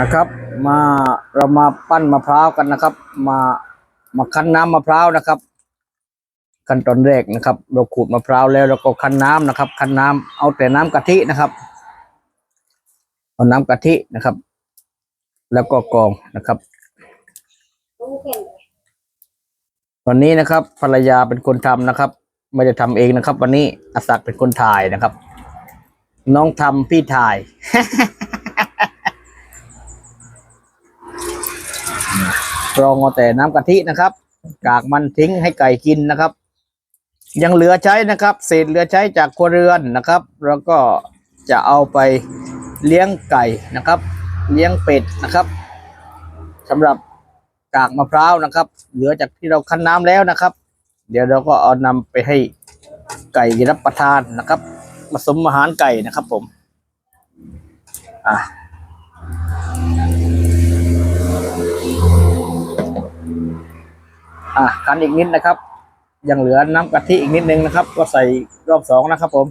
นะครับ มาเรามาปั้นมะพร้าวกันนะครับ มามาคั้นน้ำมะพร้าวนะครับ ขั้นตอนแรกนะครับ เราขูดมะพร้าวแล้วเราก็คั้นน้ำนะครับ คั้นน้ำเอาแต่น้ำกะทินะครับเอาน้ำกะทินะครับ แล้วก็กรองนะครับวันนี้นะครับ ภรรยาเป็นคนทำนะครับ ไม่ได้ทำเองนะครับ วันนี้อาศักดิ์เป็นคนถ่ายนะครับ น้องทำพี่ถ่าย รองเอาแต่น้ำกะทินะครับ กากมันทิ้งให้ไก่กินนะครับ ยังเหลือใช้นะครับ เศษเหลือใช้จากครัวเรือนนะครับ แล้วก็จะเอาไปเลี้ยงไก่นะครับ เลี้ยงเป็ดนะครับสำหรับกากมะพร้าวนะครับ เหลือจากที่เราคั้นน้ำแล้วนะครับ เดี๋ยวเราก็เอานำไปให้ไก่รับประทานนะครับ ผสมอาหารไก่นะครับผม อะอะคันอีกนิดนะครับ ยังเหลือน้ำกะทิอีกนิดนึงนะครับ ก็ใส่รอบสองนะครับผม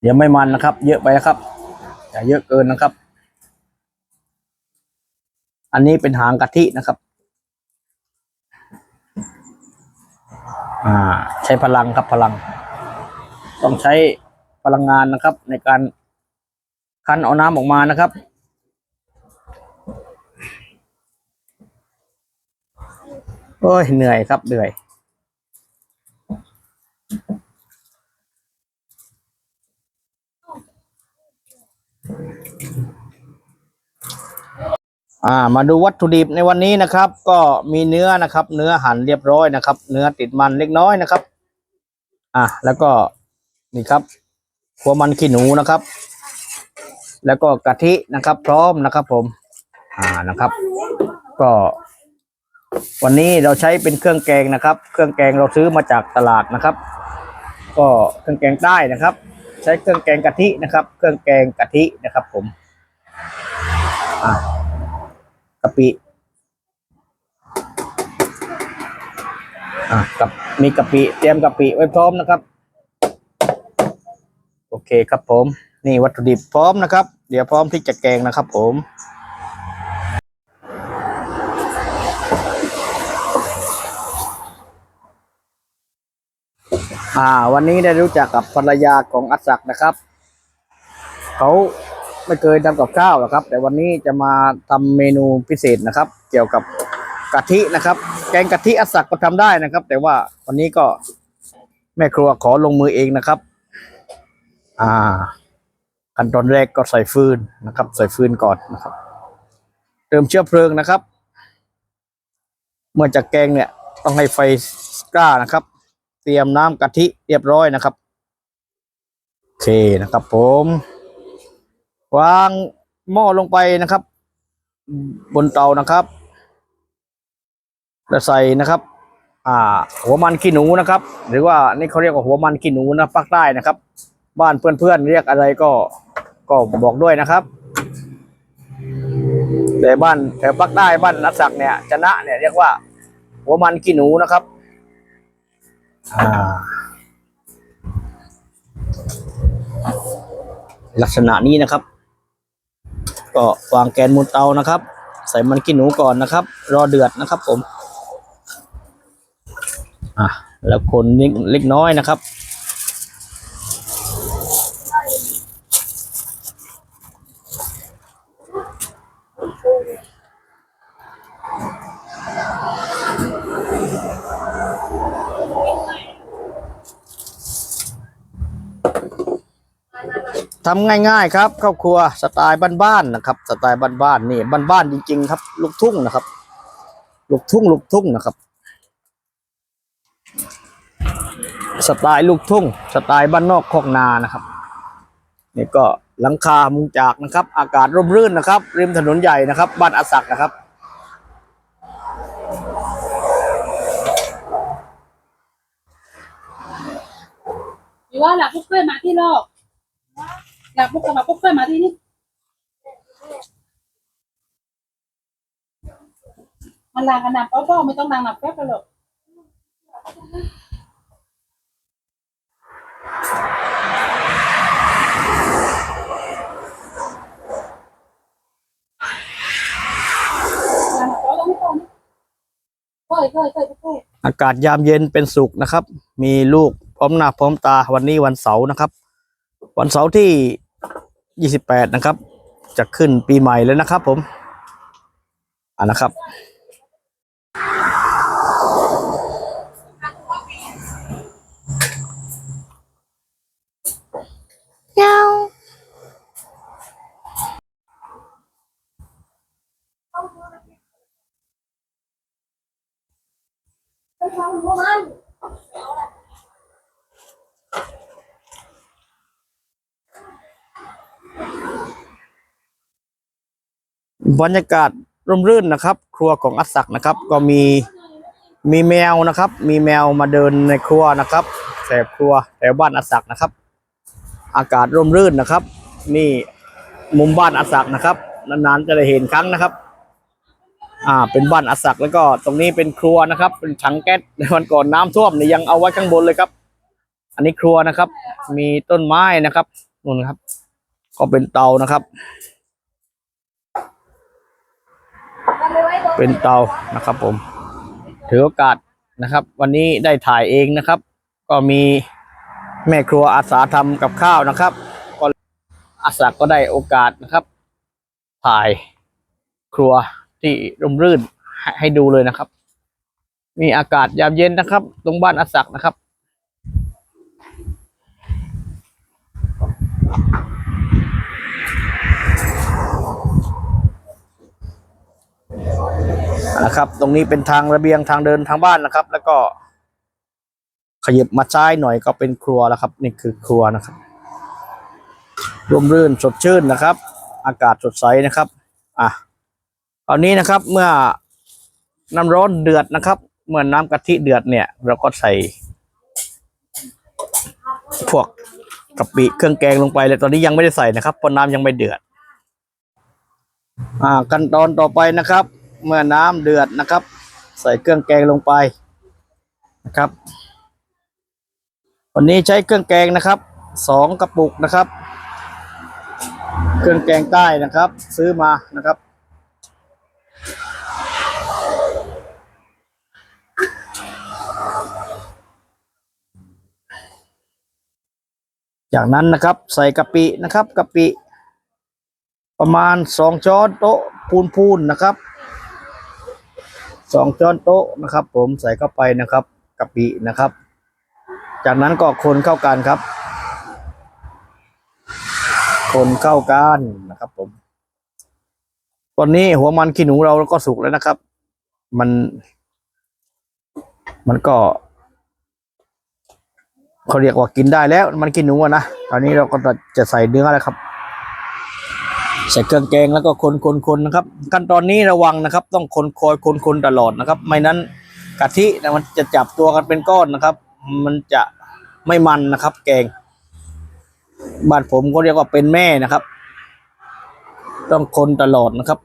เดี๋ยวไม่มันนะครับ เยอะไปนะครับอย่าเยอะเกินนะครับ อันนี้เป็นหางกะทินะครับ อ่า ใช้พลังครับพลัง ต้องใช้พลังงานนะครับ ในการคั้นเอาน้ำออกมานะครับ โอ้ยเหนื่อยครับเหนื่อย อ่า มาดูวัตถุดิบในวันนี้นะครับ ก็มีเนื้อนะครับ เนื้อหั่นเรียบร้อยนะครับ เนื้อติดมันเล็กน้อยนะครับ อะแล้วก็ นี่ครับหัวมันขี้หนูนะครับ แล้วก็กะทินะครับ พร้อมนะครับ ผม อ่านะครับ ก็ วันนี้เราใช้เป็นเครื่องแกงนะครับ เครื่องแกงเราซื้อมาจากตลาดนะครับ ก็เครื่องแกงใต้นะครับ ใช้เครื่องแกงกะทินะครับ เครื่องแกงกะทินะครับ ผมอ่ากะปิอะกับมีกะปิเตรียมกะปิไว้พร้อมนะครับ โอเคครับผม นี่วัตถุดิบพร้อมนะครับ เดี๋ยวพร้อมที่จะแกงนะครับผมอ่าวันนี้ได้รู้จักกับภรรยาของอัศักนะครับเขาไม่เคยทำกับข้าวหรอกครับ แต่วันนี้จะมาทำเมนูพิเศษนะครับ เกี่ยวกับกะทินะครับ แกงกะทิอัศักก็ทำได้นะครับ แต่ว่าวันนี้ก็แม่ครัวขอลงมือเองนะครับ อ่าขั้นตอนแรกก็ใส่ฟืนนะครับ ใส่ฟืนก่อนนะครับ เติมเชื้อเพลิงนะครับ เมื่อจะแกงเนี่ยต้องให้ไฟกล้านะครับ เตรียมน้ำกะทิเรียบร้อยนะครับโอเคนะครับ ผม วางหม้อลงไปนะครับ บนเตานะครับแล้วใส่นะครับ อ่า หัวมันขี้หนูนะครับ หรือว่านี่เขาเรียกว่าหัวมันขี้หนูนะภาคใต้นะครับ บ้านเพื่อนๆเรียกอะไรก็ก็บอกด้วยนะครับแต่บ้านแถวภาคใต้บ้านนัดศักเนี่ยชนะเนี่ยเรียกว่า หัวมันขี้หนูนะครับอ่าลักษณะนี้นะครับ ก็วางแกนบนเตานะครับ ใส่มันขี้หนูก่อนนะครับ รอเดือดนะครับผมอะแล้วคนนิดเล็กน้อยนะครับ ทำง่ายๆครับครอบครัวสไตล์บ้านๆนะครับ สไตล์บ้านๆนี่บ้านๆจริงๆครับ ลูกทุ่งนะครับ ลูกทุ่งลูกทุ่งนะครับ สไตล์ลูกทุ่ง สไตล์บ้านนอกคอกนานะครับนี่ก็หลังคามุงจากนะครับ อากาศร่มรื่นนะครับ ริมถนนใหญ่นะครับ บ้านอาศักนะครับว่าหลับปุ๊บเคยมาที่โลก อยากพวกกระบะพวกเคยมาที่นี่มันลางกันน้เปล่าๆไม่ต้องลางน้ำแป๊บหรอกอากาศยามเย็นเป็นสุขนะครับ มีลูกพร้อมหน้าพร้อมตาวันนี้วันเสาร์นะครับ วันเสาร์ที่ 28นะครับ จะขึ้นปีใหม่แล้วนะครับ ผมอ่านะครับ บรรยากาศร่มรื่นนะครับ ครัวของอัศักนะครับ ก็มีมีแมวนะครับ มีแมวมาเดินในครัวนะครับแถบครัวแถวบ้านอัศักนะครับ อากาศร่มรื่นนะครับ นี่มุมบ้านอัศักนะครับนานๆจะได้เห็นครั้งนะครับ อ่า เป็นบ้านอัศักแล้วก็ตรงนี้เป็นครัวนะครับ เป็นถังแก๊สในวันก่อนน้ำท่วมเนี่ยังเอาไว้ข้างบนเลยครับ อันนี้ครัวนะครับ มีต้นไม้นะครับนู่นครับ ก็เป็นเตานะครับ เป็นเตานะครับผม ถือโอกาสนะครับ วันนี้ได้ถ่ายเองนะครับ ก็มีแม่ครัวอาสาทำกับข้าวนะครับ ก็อาสาก็ได้โอกาสนะครับ ถ่ายครัวที่ร่มรื่นให้ให้ดูเลยนะครับ มีอากาศยามเย็นนะครับ ตรงบ้านอาสักนะครับ นะครับ ตรงนี้เป็นทางระเบียงทางเดินทางบ้านนะครับ แล้วก็ขยับมาซ้ายหน่อยก็เป็นครัวแล้วครับ นี่คือครัวนะครับร่มรื่นสดชื่นนะครับ อากาศสดใสนะครับ อะตอนนี้นะครับเมื่อน้ำร้อนเดือดนะครับ เมื่อน้ำกะทิเดือดเนี่ย เราก็ใส่ พวกกะปิเครื่องแกงลงไปเลยตอนนี้ยังไม่ได้ใส่นะครับเพราะน้ำยังไม่เดือด อ่า ขั้นตอนต่อไปนะครับ เมื่อน้ำเดือดนะครับ ใส่เครื่องแกงลงไปนะครับ วันนี้ใช้เครื่องแกงนะครับสองกระปุกนะครับ เครื่องแกงใต้นะครับ ซื้อมานะครับจากนั้นนะครับใส่กะปินะครับกะปิ ประมาณสองช้อนโต๊ะพูนๆนะครับ สองช้อนโต๊ะนะครับ ผมใส่เข้าไปนะครับกะปินะครับ จากนั้นก็คนเข้ากันครับ คนเข้ากันนะครับ ผม ตอนนี้หัวมันขี้หนูเราก็สุกแล้วนะครับ มัน มันก็เขาเรียกว่ากินได้แล้ว มันขี้หนูนะตอนนี้เราก็จะใส่เนื้อแล้วครับ ใส่เครื่องแกงแล้วก็คนคนคนนะครับ ขั้นตอนนี้ระวังนะครับ ต้องคนคอยคนคนตลอดนะครับ ไม่นั้นกะทินะมันจะจับตัวกันเป็นก้อนนะครับ มันจะไม่มันนะครับ แกง บ้านผมก็เรียกว่าเป็นแม่นะครับ ต้องคนตลอดนะครับ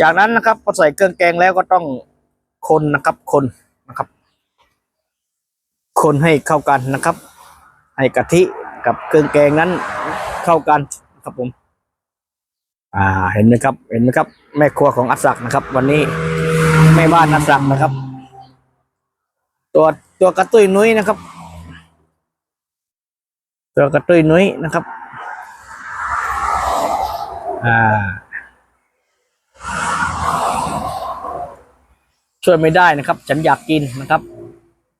จากนั้นนะครับพอใส่เครื่องแกงแล้วก็ต้องคนนะครับคนนะครับ คนให้เข้ากันนะครับ ให้กะทิกับเครื่องแกงนั้นเข้ากันนะครับผม อ่าเห็นไหมครับ เห็นไหมครับ แม่ครัวของอัศักนะครับ วันนี้แม่บ้านอัศักนะครับ ตัวตัวกระตุ้ยนุ้ยนะครับ ตัวกระตุ้ยนุ้ยนะครับ อ่า ช่วยไม่ได้นะครับ ฉันอยากกินนะครับ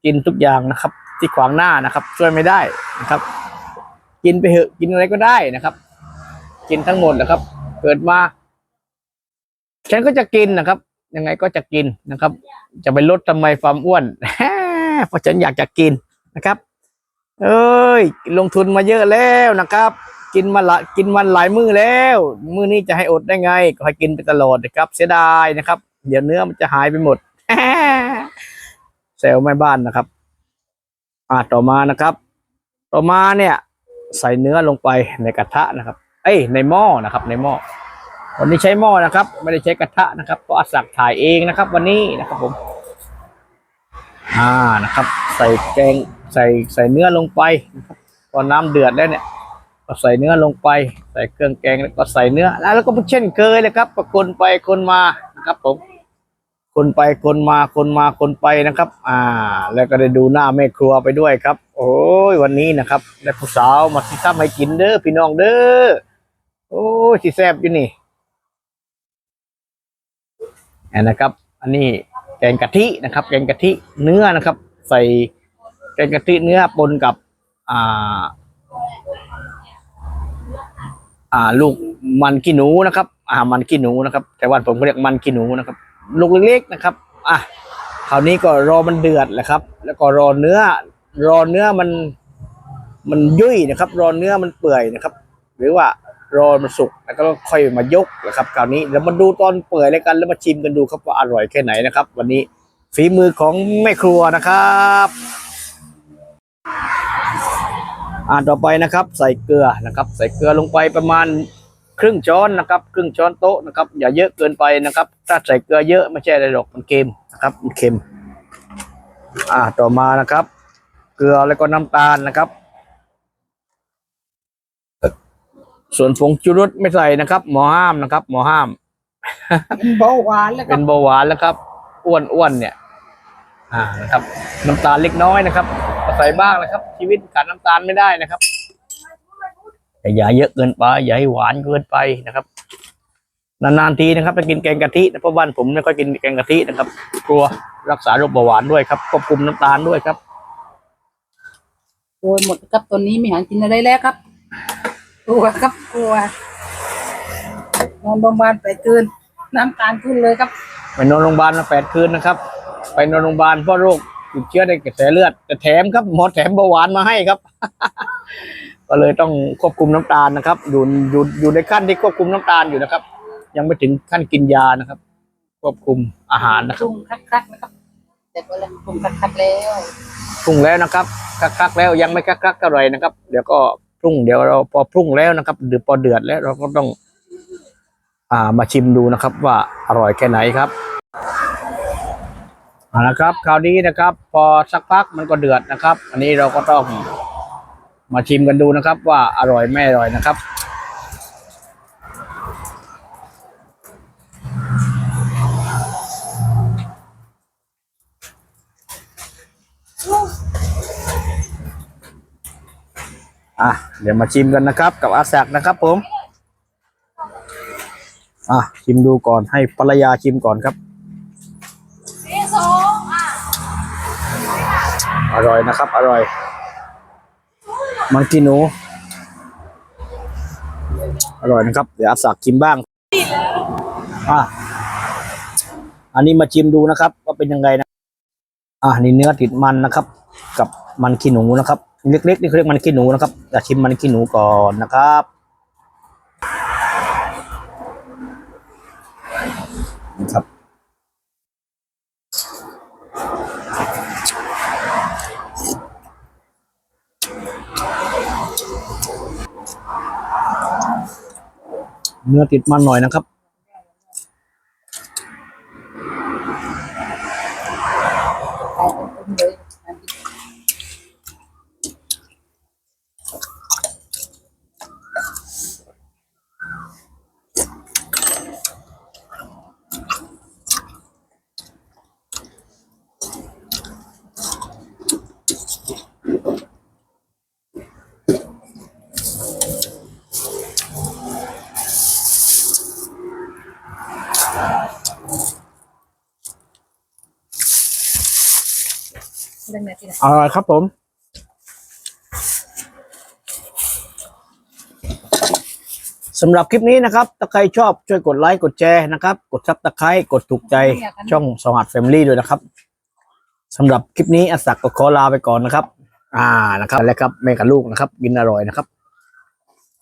กินทุกอย่างนะครับ ที่ขวางหน้านะครับ ช่วยไม่ได้นะครับ กินไปเถอะกินอะไรก็ได้นะครับ กินทั้งหมดนะครับ เกิดมา ฉันก็จะกินนะครับ ยังไงก็จะกินนะครับ จะไปลดทำไมความอ้วนเพราะฉันอยากจะกินนะครับ เอ้ย ลงทุนมาเยอะแล้วนะครับกินมาละกินมันหลายมื้อแล้ว มื้อนี้จะให้อดได้ไง ก็ให้กินไปตลอดนะครับ เสียดายนะครับ เดี๋ยวเนื้อมันจะหายไปหมด เซลแม่บ้านนะครับ อ่าต่อมานะครับ ต่อมาเนี่ย ใส่เนื้อลงไปในกระทะนะครับ เอ้ยในหม้อนะครับ ในหม้อวันนี้ใช้หม้อนะครับ ไม่ได้ใช้กระทะนะครับเพราะอาสักถ่ายเองนะครับ วันนี้นะครับผม อ่านะครับ ใส่แกงใส่ใส่เนื้อลงไปนะครับพอน้ำเดือดแล้วเนี่ยก็ใส่เนื้อลงไป ใส่เครื่องแกงแล้วก็ใส่เนื้อแล้วก็เช่นเคยเลยครับก็คนไปคนมานะครับผม คนไปคนมาคนมาคนไปนะครับ อ่า แล้วก็ได้ดูหน้าแม่ครัวไปด้วยครับ โอ้ยวันนี้นะครับได้ผู้สาวมาสิทำให้กินเด้อพี่น้องเด้อโอ้ยสิแซ่บอยู่นี่อันนะครับ อันนี้แกงกะทินะครับ แกงกะทิเนื้อนะครับ ใส่แกงกะทิเนื้อปนกับ อ่า อ่า ลูกมันขี้หนูนะครับ อ่ามันขี้หนูนะครับแต่ว่าผมก็เรียกมันขี้หนูนะครับ ลูกเล็กๆนะครับอะคราวนี้ก็รอมันเดือดแหละครับ แล้วก็รอเนื้อ รอเนื้อมัน มันยุ่ยนะครับ รอเนื้อมันเปื่อยนะครับ หรือว่ารอมันสุกแล้วก็ค่อยมายกนะครับคราวนี้เรามาดูตอนเปื่อยแล้วกันแล้วมาชิมกันดูครับว่าอร่อยแค่ไหนนะครับ วันนี้ฝีมือของแม่ครัวนะครับอ่าต่อไปนะครับ ใส่เกลือนะครับ ใส่เกลือลงไปประมาณ ครึ่งช้อนนะครับ ครึ่งช้อนโต๊ะนะครับ อย่าเยอะเกินไปนะครับ ถ้าใส่เกลือเยอะไม่ใช่อะไรหรอกมันเค็มนะครับมันเค็ม อ่าต่อมานะครับ เกลือแล้วก็น้ำตาลนะครับ ส่วนผงชูรสไม่ใส่นะครับ หมอห้ามนะครับ หมอห้ามเป็นเบาหวานแล้วก็เป็นเบาหวานแล้วครับอ้วนอ้วนเนี่ย อ่านะครับ น้ำตาลเล็กน้อยนะครับก็ใส่บ้างนะครับ ชีวิตขาดน้ำตาลไม่ได้นะครับ แต่อย่าเยอะเกินไปอย่าให้หวานเกินไปนะครับนานๆทีนะครับจะกินแกงกะทินะเพราะบ้านผมไม่ค่อยกินแกงกะทินะครับ กลัวรักษาโรคเบาหวานด้วยครับควบคุมน้ำตาลด้วยครับโอ้ยหมดครับตอนนี้ไม่หันกินอะไรแล้วครับ กลัวครับกลัวนอนโรงพยาบาลไปคืน น้ำตาลขึ้นเลยครับไปนอนโรงพยาบาลมาแปดคืนนะครับ ไปนอนโรงพยาบาลเพราะโรคติดเชื้อในกระแสเลือดแต่แถมครับหมอแถมเบาหวานมาให้ครับ ก็เลยต้องควบคุมน้ำตาลนะครับ อยู่อยู่อยู่ในขั้นที่ควบคุมน้ำตาลอยู่นะครับ ยังไม่ถึงขั้นกินยานะครับ ควบคุมอาหารนะคปรับรุงคักๆนะครับเสร็จแล้วปรุงคักๆแล้วปรุงแล้วนะครับคักๆแล้วยังไม่คักๆเท่าไหร่นะครับ เดี๋ยวก็ปรุงเดี๋ยวเราพอปรุงแล้วนะครับเดือดพอเดือดแล้วเราก็ต้อง อ่ามาชิมดูนะครับ ว่าอร่อยแค่ไหนครับเอาละครับ คราวนี้นะครับ พอสักพักมันก็เดือดนะครับ อันนี้เราก็ต้อง มาชิมกันดูนะครับ ว่าอร่อยไม่อร่อยนะครับ อะเดี๋ยวมาชิมกันนะครับ กับอาแซกนะครับผม อะชิมดูก่อนให้ภรรยาชิมก่อนครับอร่อยนะครับ อร่อย มันกินหนู อร่อยนะครับ เดี๋ยวอาสักชิมบ้างอะอันนี้มาชิมดูนะครับ ว่าเป็นยังไงนะ อะนี่เนื้อติดมันนะครับ กับมันขี้หนูนะครับ เล็กๆนี่เขาเรียกมันขี้หนูนะครับจะชิมมันขี้หนูก่อนนะครับ เนื้อติดมันหน่อยนะครับ ไปปรุงเลยน้ำพริก เรื่ อร่อยครับผม สำหรับคลิปนี้นะครับถ้าใครชอบช่วยกดไลค์กดแชร์นะครับ กดซับสไครต์กดถูกใจช่องสวัสดิ์แฟมิลี่ด้วยนะครับสำหรับคลิปนี้อาศักก็ขอลาไปก่อนนะครับ อ่านะครับแล้วครับแม่กับลูกนะครับ กินอร่อยนะครับ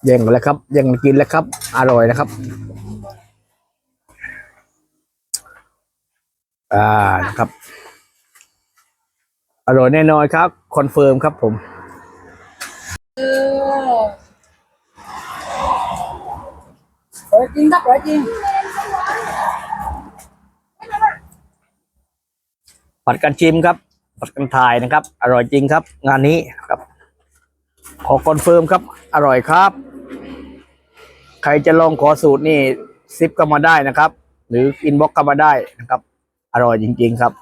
แย่งกันแล้วครับแย่งกินแล้วครับ อร่อยนะครับ อ่านะครับ อร่อยแน่นอนครับ คอนเฟิร์มครับผมเอออร่อยจริงครับอร่อยจริง ผัดกันชิมครับ ผัดกันทายนะครับ อร่อยจริงครับ งานนี้ครับ ขอคอนเฟิร์มครับ อร่อยครับ ใครจะลองขอสูตรนี่ซิปก็มาได้นะครับ หรืออินบ็อกก็มาได้นะครับ อร่อยจริง ๆ ครับ